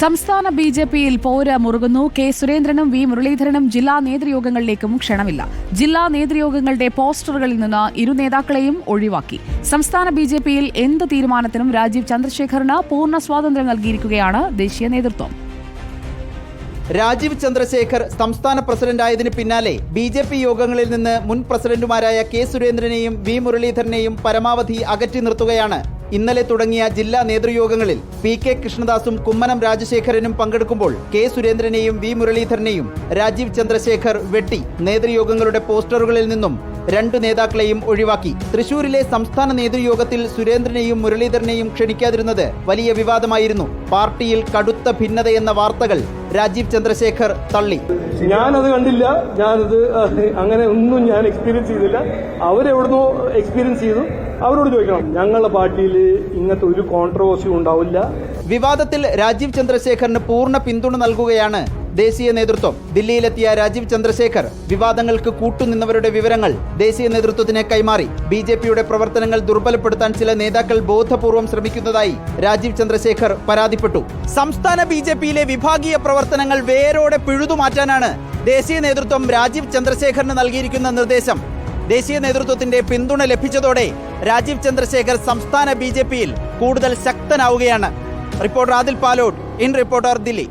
സംസ്ഥാന B J പിയിൽ പോര് മുറുകുന്നു. കെ സുരേന്ദ്രനും വി മുരളീധരനും ജില്ലാ നേതൃയോഗങ്ങളിലേക്കും ക്ഷണമില്ല. ജില്ലാ നേതൃയോഗങ്ങളുടെ പോസ്റ്ററുകളിൽ നിന്ന് ഇരു നേതാക്കളെയും ഒഴിവാക്കി. സംസ്ഥാന ബി ജെ പിയിൽ എന്ത് തീരുമാനത്തിനും രാജീവ് ചന്ദ്രശേഖറിന് പൂർണ സ്വാതന്ത്ര്യം നൽകിയിരിക്കുകയാണ് ദേശീയ നേതൃത്വം. രാജീവ് ചന്ദ്രശേഖർ സംസ്ഥാന പ്രസിഡന്റായതിനു പിന്നാലെ ബി ജെ പി യോഗങ്ങളിൽ നിന്ന് മുൻ പ്രസിഡന്റുമാരായ കെ സുരേന്ദ്രനെയും വി മുരളീധരനെയും പരമാവധി അകറ്റി നിർത്തുകയാണ് ഇന്നലെ തുടങ്ങിയ ജില്ലാ നേതൃയോഗങ്ങളിൽ പി കെ കൃഷ്ണദാസും കുമ്മനം രാജശേഖരനും പങ്കെടുക്കുമ്പോൾ കെ സുരേന്ദ്രനെയും വി മുരളീധരനെയും രാജീവ് ചന്ദ്രശേഖർ വെട്ടി നേതൃയോഗങ്ങളുടെ പോസ്റ്ററുകളിൽ നിന്നും രണ്ടു നേതാക്കളെയും ഒഴിവാക്കി. തൃശൂരിലെ സംസ്ഥാന നേതൃയോഗത്തിൽ സുരേന്ദ്രനെയും മുരളീധരനെയും ക്ഷണിക്കാതിരുന്നത് വലിയ വിവാദമായിരുന്നു. പാർട്ടിയിൽ കടുത്ത ഭിന്നതയെന്ന വാർത്തകൾ രാജീവ് ചന്ദ്രശേഖർ തള്ളി. ഞാനത് കണ്ടില്ല. ഞാനത് അങ്ങനെ ഒന്നും ഞാൻ എക്സ്പീരിയൻസ് ചെയ്തില്ല. അവരെവിടുന്നോ എക്സ്പീരിയൻസ് ചെയ്തു. അവരോട് ചോദിക്കണം ഞങ്ങളുടെ പാർട്ടിയിൽ ഇങ്ങനത്തെ ഒരു കോൺട്രവേഴ്സിയും ഉണ്ടാവില്ല. വിവാദത്തിൽ രാജീവ് ചന്ദ്രശേഖറിന് പൂർണ പിന്തുണ നൽകുകയാണ് ദേശീയ നേതൃത്വം ദില്ലിയിലെത്തിയ രാജീവ് ചന്ദ്രശേഖർ വിവാദങ്ങൾക്ക് കൂട്ടുനിന്നവരുടെ വിവരങ്ങൾ ദേശീയ നേതൃത്വത്തിന് കൈമാറി. ബി ജെ പിയുടെ പ്രവർത്തനങ്ങൾ ദുർബലപ്പെടുത്താൻ ചില നേതാക്കൾ ബോധപൂർവം ശ്രമിക്കുന്നതായി രാജീവ് ചന്ദ്രശേഖർ പരാതിപ്പെട്ടു. സംസ്ഥാന ബി ജെ പിയിലെ വിഭാഗീയ പ്രവർത്തനങ്ങൾ വേരോടെ പിഴുതുമാറ്റാനാണ് ദേശീയ നേതൃത്വം രാജീവ് ചന്ദ്രശേഖറിന് നൽകിയിരിക്കുന്ന നിർദ്ദേശം. ദേശീയ നേതൃത്വത്തിന്റെ പിന്തുണ ലഭിച്ചതോടെ രാജീവ് ചന്ദ്രശേഖർ സംസ്ഥാന ബി കൂടുതൽ ശക്തനാവുകയാണ്. Reporter Adil Palott. In reporter Delhi.